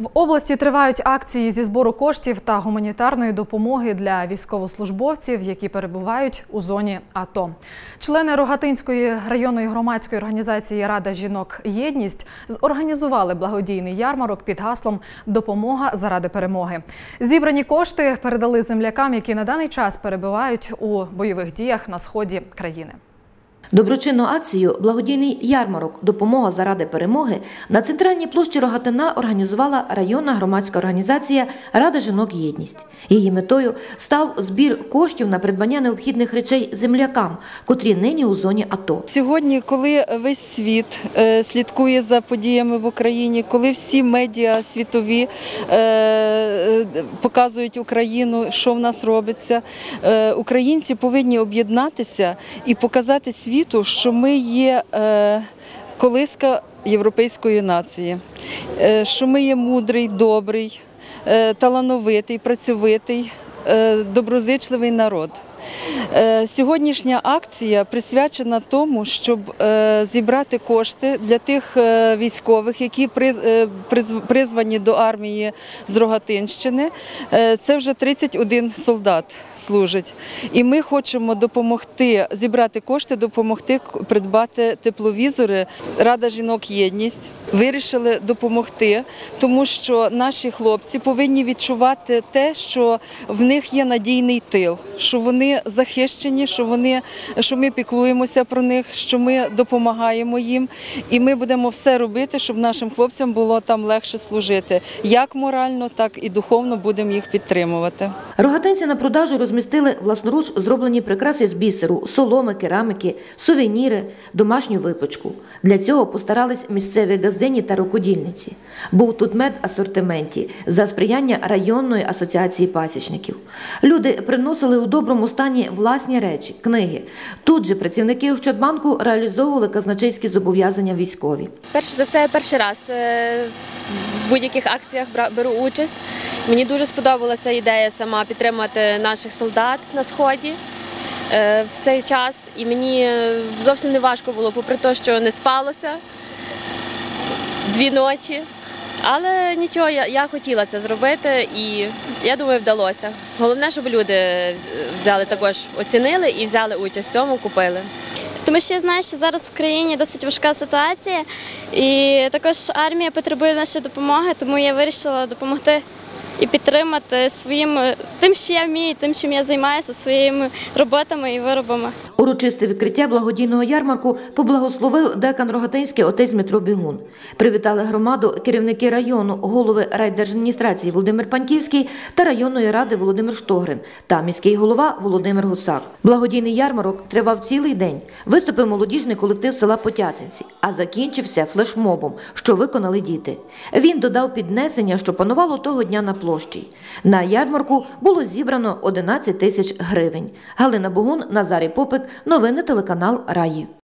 В області тривають акції зі збору коштів та гуманітарної допомоги для військовослужбовців, які перебувають у зоні АТО. Члени Рогатинської районної громадської організації Рада жінок Єдність зорганізували благодійний ярмарок під гаслом Допомога заради перемоги. Зібрані кошти передали землякам, які на даний час перебувають у бойових діях на сході країни. Доброчинну акцію Благодійний ярмарок Допомога заради перемоги на центральній площі Рогатина організувала районна громадська організація Рада жінок Єдність. Її метою став збір коштів на придбання необхідних речей землякам, котрі нині у зоні АТО. Сьогодні, коли весь світ е, слідкує за подіями в Україні, коли всі медіа світові е, е, показують Україну, що в нас робиться, українці повинні об'єднатися і показати світу, що ми є е, колиска європейської нації, е, що ми є мудрий, добрий, е, талановитий, працьовитий, доброзичливий народ. Е, Сьогоднішня акція присвячена тому, щоб е, зібрати кошти для тих е, військових, які приз- приз- призвані до армії з Рогатинщини. Це вже 31 солдат служить. І ми хочемо допомогти зібрати кошти, допомогти придбати тепловізори. Рада жінок єдність вирішили допомогти, тому що наші хлопці повинні відчувати те, що в них є надійний тил, що вони захищені, що вони що ми піклуємося про них, що ми допомагаємо їм, і ми будемо все робити, щоб нашим хлопцям було там легше служити, як морально, так і духовно будемо їх підтримувати. Рогатинці на продажу розмістили власноруч зроблені прикраси з бісеру, соломи, кераміки, сувеніри, домашню випічку. Для цього постарались місцеві газдині та рукодільниці. Був тут мед асортименті за сприяння районної асоціації пасічників. Люди приносили у доброму стані власні речі, книги. Тут же працівники Ощадбанку реалізовували казначейські зобов'язання військові. Перш за все, я перший раз е, в будь-яких акціях беру участь. Мені дуже сподобалася ідея сама підтримати наших солдат на сході е, в цей час. І мені е, зовсім не важко було, попри те, що не спалося дві ночі. Але нічого, я хотіла це зробити і я думаю, вдалося. Головне, щоб люди взяли також, оцінили і взяли участь в цьому, купили. Тому що я знаю, що зараз в країні досить важка ситуація, і також армія потребує нашої допомоги, тому я вирішила допомогти і підтримати своїм тим, що я вмію, тим, чим я займаюся, своїми роботами і виробами. Урочисте відкриття благодійного ярмарку поблагословив декан Рогатинський отець Дмитро Бігун. Привітали громаду керівники району, голови райдержадміністрації Володимир Панківський та районної ради Володимир Штогрин та міський голова Володимир Гусак. Благодійний ярмарок тривав цілий день. Виступив молодіжний колектив села Потятинці, а закінчився флешмобом, що виконали діти. Він додав піднесення, що панувало того дня на площі. На ярмарку було зібрано 11 тисяч гривень. Галина Богун, Назарій Попик. Новини телеканал Раї.